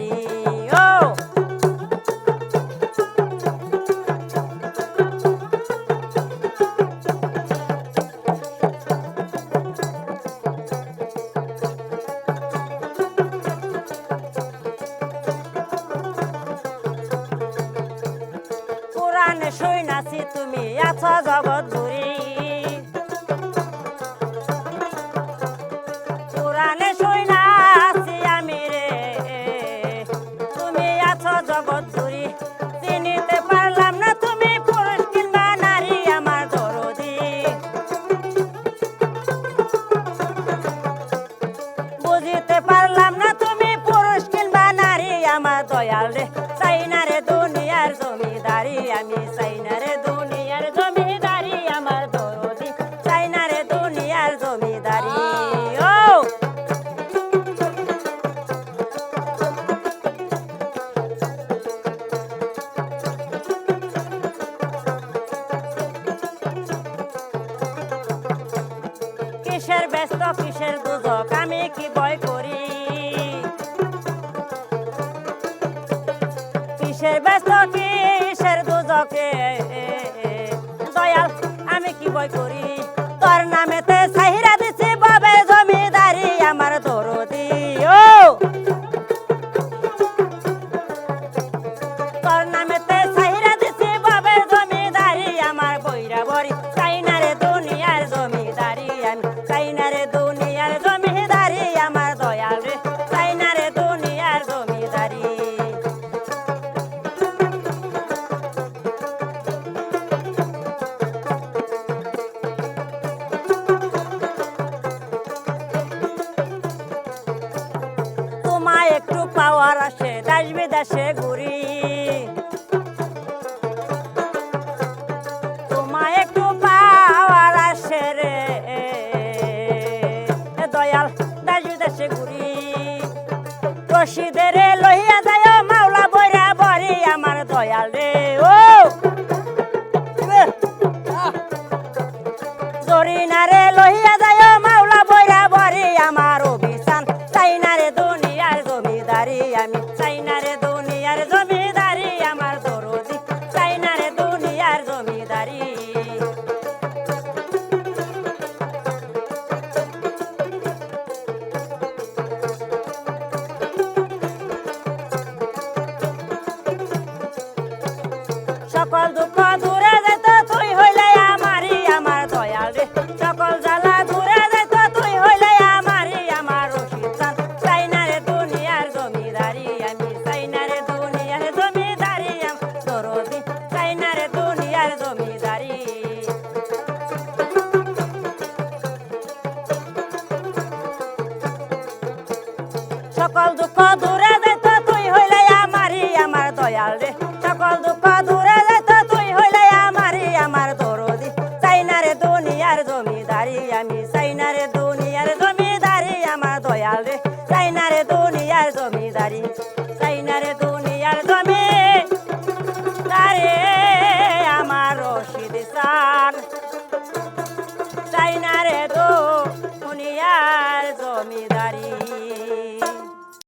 বাড়ি ও পুরাণ শুই নাছি তুমি আছো জগৎ ঘুরি কিসের ব্যস্ত, কিসের দুজক আমি কি ভয় করি? কিসের ব্যস্ত, কিসের দুজকে দয়াল, আমি কি ভয় করি? পাওয়ার আসে দেশ বিদেশে ঘুরি। তোমায় একটু দয়াল বিদেশে ঘুরি। যায় মাওলা বইরা বরি আমার দয়াল রে। ও! দরিনারে যায় 哎呀，没在呢。সাইনার দুনিয়ার জমিদারি আমি সাইনার দুনিয়ার জমিদারি আমার দয়াল রে সাইনার দুনিয়ার জমিদারি।